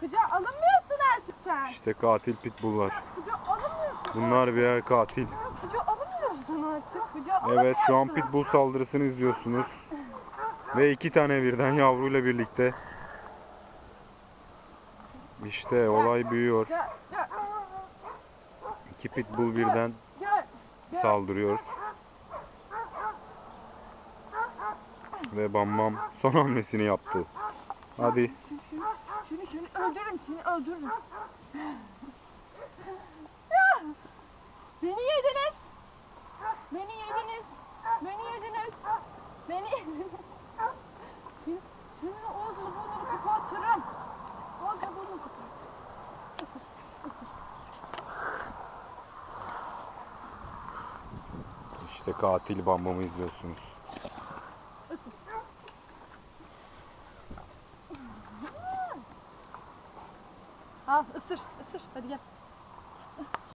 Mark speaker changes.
Speaker 1: Kucağa alınmıyorsun artık sen.
Speaker 2: İşte katil pitbulllar.
Speaker 1: Kucağa alınmıyorsun.
Speaker 2: Bunlar birer katil.
Speaker 1: Kucağa alınmıyorsun artık. Kucağa
Speaker 2: Evet şu an pitbull saldırısını izliyorsunuz. Ve iki tane birden yavruyla birlikte. İşte olay büyüyor. İki pitbull birden saldırıyor. Ve Bam Bam son hamlesini yaptı. Hadi.
Speaker 1: Şunu, şunu, öldürürüm seni öldürürüm. Beni yediniz. Beni yediniz. Beni yediniz. Beni yediniz. Şimdi, ağzını burnunu kapatırım. Ağzını burnunu kapat.
Speaker 2: İşte katil Bam Bam'ı izliyorsunuz.
Speaker 1: Al ısır ısır hadi gel.